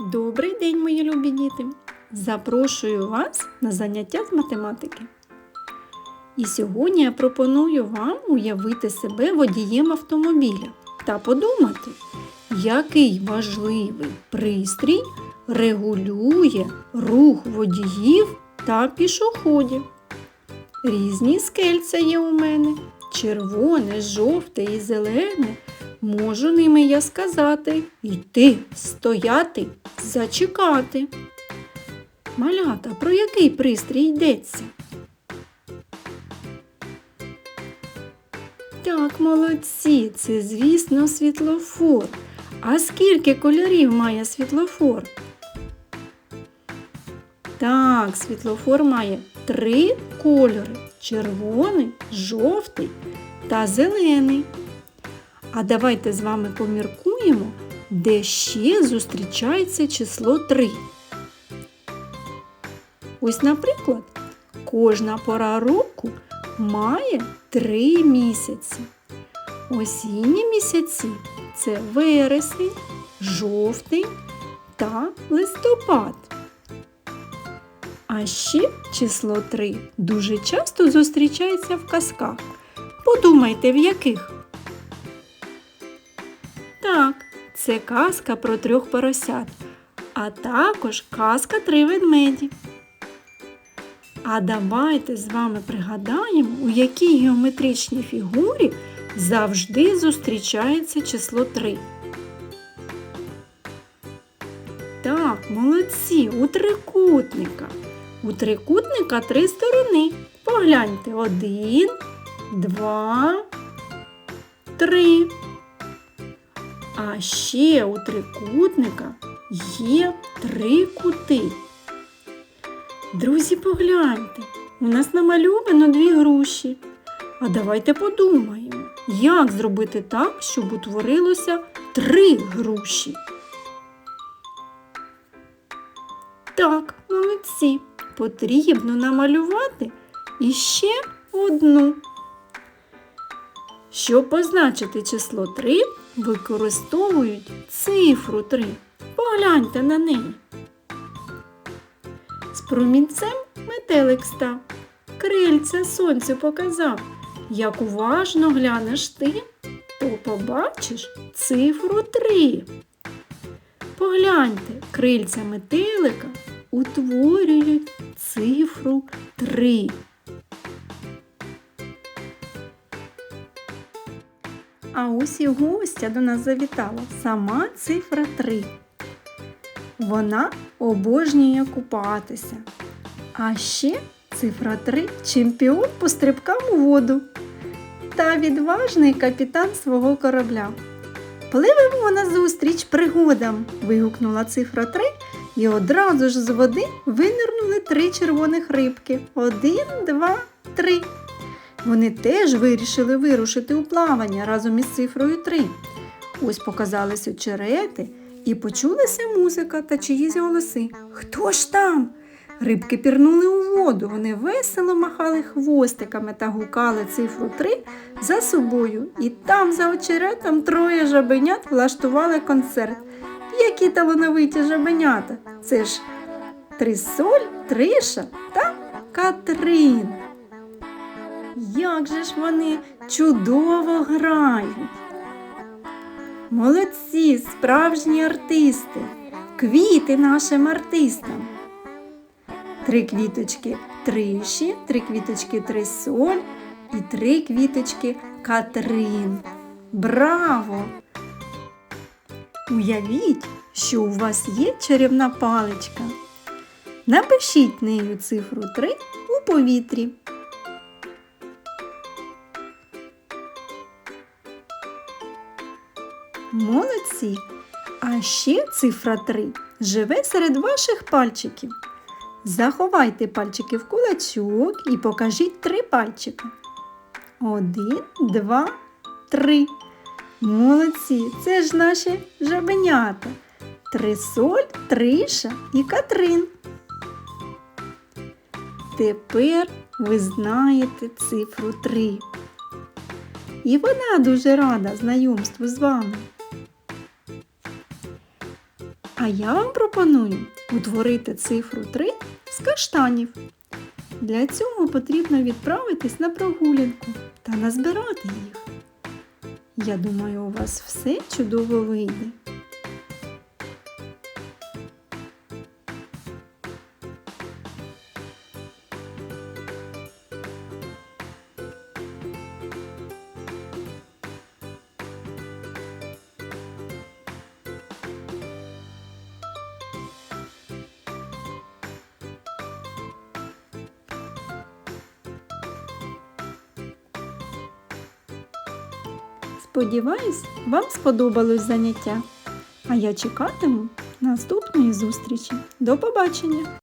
Добрий день, мої любі діти! Запрошую вас на заняття з математики. І сьогодні я пропоную вам уявити себе водієм автомобіля та подумати, який важливий пристрій регулює рух водіїв та пішоходів. Різні скельця є у мене червоне, жовте і зелене. Можу ними я сказати йти, стояти, зачекати. Малята, про який пристрій йдеться? Так, молодці, це, звісно, світлофор. А скільки кольорів має світлофор? Так, світлофор має три кольори червоний, жовтий та зелений. А давайте з вами поміркуємо, де ще зустрічається число 3. Ось, наприклад, кожна пора року має 3 місяці. Осінні місяці це вересень, жовтий та листопад. А ще число 3 дуже часто зустрічається в казках. Подумайте, в яких? Так, це казка про трьох поросят, а також казка три ведмеді. А давайте з вами пригадаємо, у якій геометричній фігурі завжди зустрічається число 3. Так, молодці, у трикутника. У трикутника три сторони. Погляньте один, два, три. А ще у трикутника є три кути. Друзі, погляньте, у нас намальовано дві груші. А давайте подумаємо, як зробити так, щоб утворилося три груші. Так, молодці, потрібно намалювати іще одну. Щоб позначити число 3, використовують цифру 3. Погляньте на неї. З промінцем метелик став, крильця сонцю показав. Як уважно глянеш ти, то побачиш цифру 3. Погляньте, крильця метелика утворюють цифру 3. А ось і гостя до нас завітала сама цифра 3. Вона обожнює купатися. А ще цифра 3 чемпіон по стрибкам у воду та відважний капітан свого корабля. Пливемо назустріч пригодам. вигукнула цифра 3 і одразу ж з води винирнули три червоних рибки. Один, два, три. Вони теж вирішили вирушити у плавання разом із цифрою 3. Ось показались очерети і почулася музика та чиїсь голоси. Хто ж там? Рибки пірнули у воду, вони весело махали хвостиками та гукали цифру 3 за собою. І там, за очеретом, троє жабенят влаштували концерт. Які талановиті жабенята! Це ж Трисоль, Триша та Катрин. Як же ж вони чудово грають! Молодці, справжні артисти, квіти нашим артистам. Три квіточки триші, три квіточки трисоль і три квіточки Катрин. Браво! Уявіть, що у вас є чарівна паличка. Напишіть нею цифру 3 у повітрі. Молодці! А ще цифра 3 живе серед ваших пальчиків. Заховайте пальчики в кулачок і покажіть три пальчика. Один, два, три. Молодці! Це ж наші жабенята. Трисоль, Триша і Катрин. Тепер ви знаєте цифру 3. І вона дуже рада знайомству з вами. А я вам пропоную утворити цифру 3 з каштанів. Для цього потрібно відправитись на прогулянку та назбирати їх. Я думаю, у вас все чудово вийде. Сподіваюсь, вам сподобалось заняття. А я чекатиму наступної зустрічі. До побачення!